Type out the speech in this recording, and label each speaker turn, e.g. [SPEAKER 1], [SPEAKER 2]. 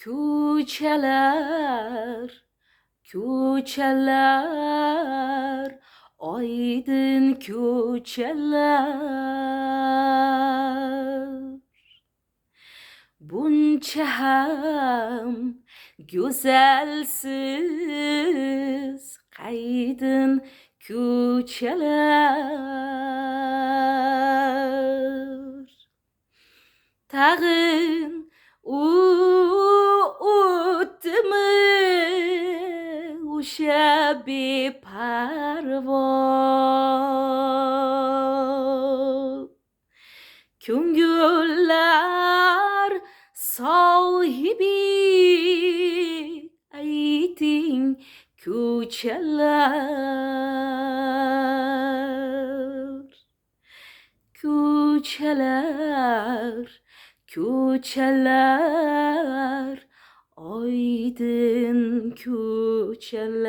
[SPEAKER 1] Küçeler, küçeler, aydın küçeler. Bunca hem güzelsiz kaydın küçeler. Tağın uuttu uşa bir parvoz Küngüller sahibi Eytin küçeler. Küçeler, küçeler Aydın küçeler